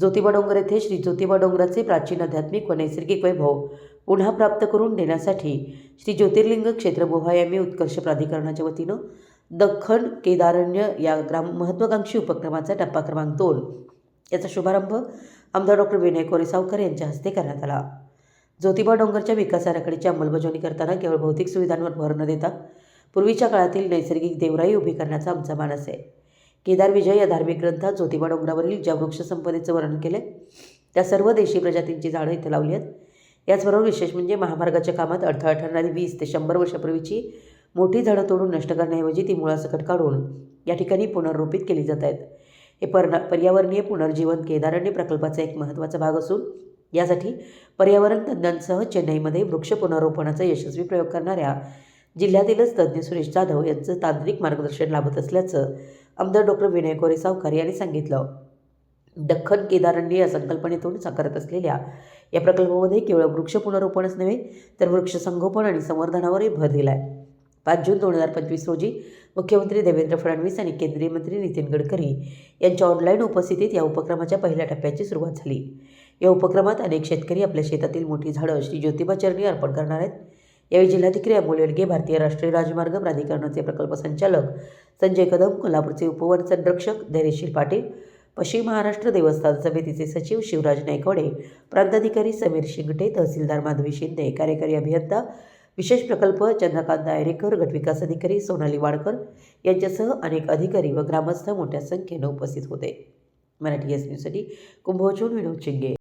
ज्योतिबा डोंगर येथे श्री ज्योतिबा डोंगराचे प्राचीन आध्यात्मिक व नैसर्गिक वैभव पुन्हा प्राप्त करून देण्यासाठी श्री ज्योतिर्लिंग क्षेत्र बोहायमी उत्कर्ष प्राधिकरणाच्या वतीनं दख्खन केदारण्य या ग्राम महत्त्वाकांक्षी उपक्रमाचा टप्पा क्रमांक दोन याचा शुभारंभ आमदार डॉक्टर विनय कोरेसावकर यांच्या हस्ते करण्यात आला. ज्योतिबा डोंगरच्या विकास आराखड्याची अंमलबजावणी करताना केवळ भौतिक सुविधांवर भर न देता पूर्वीच्या काळातील नैसर्गिक देवराई उभी करण्याचा आमचा मानस आहे. केदार विजय या धार्मिक ग्रंथात ज्योतिबा डोंगरावरील ज्या वृक्षसंपदेचं वर्णन केलं त्या सर्व देशी प्रजातींची झाडं इथं लावली आहेत. याचबरोबर विशेष म्हणजे महामार्गाच्या कामात अडथळा ठरणारी वीस ते शंभर वर्षापूर्वीची मोठी झाडं तोडून नष्ट करण्याऐवजी ती मुळासकट काढून या ठिकाणी पुनर्रोपित केली जात आहेत. हे पर्ना पर्यावरणीय पुनर्जीवन केदारण्य प्रकल्पाचा एक महत्त्वाचा भाग असून यासाठी पर्यावरण तज्ज्ञांसह चेन्नईमध्ये वृक्ष पुनर्रोपणाचा यशस्वी प्रयोग करणाऱ्या जिल्ह्यातीलच तज्ज्ञ सुरेश जाधव यांचं तांत्रिक मार्गदर्शन लाभत असल्याचं आमदार डॉक्टर विनय कोरे सावकार यांनी सांगितलं. दख्खन केदारण्य या संकल्पनेतून साकारत असलेल्या या प्रकल्पामध्ये केवळ वृक्ष पुनरोपणच नव्हे तर वृक्ष संगोपन आणि संवर्धनावरही भर दिला आहे पाच जून दोन हजार पंचवीस रोजी मुख्यमंत्री देवेंद्र फडणवीस आणि केंद्रीय मंत्री नितीन गडकरी यांच्या ऑनलाईन उपस्थितीत या उपक्रमाच्या पहिल्या टप्प्याची सुरुवात झाली. या उपक्रमात अनेक शेतकरी आपल्या शेतातील मोठी झाडं श्री ज्योतिबा चरणी अर्पण करणार आहेत. यावेळी जिल्हाधिकारी अमोल येडगे भारतीय राष्ट्रीय राजमार्ग प्राधिकरणाचे प्रकल्प संचालक संजय कदम कोल्हापूरचे उपवन संरक्षक धैर्यशील पाटील पश्चिम महाराष्ट्र देवस्थान समितीचे सचिव शिवराज नायकवडे प्रांताधिकारी समीर शिंगटे तहसीलदार माधवी शिंदे कार्यकारी अभियंता विशेष प्रकल्प चंद्रकांत दायरेकर गटविकास अधिकारी सोनाली वाडकर यांच्यासह अनेक अधिकारी व ग्रामस्थ मोठ्या संख्येनं उपस्थित होते. मराठी एस न्यूजसाठी कुंभोजून विनोद चिंगे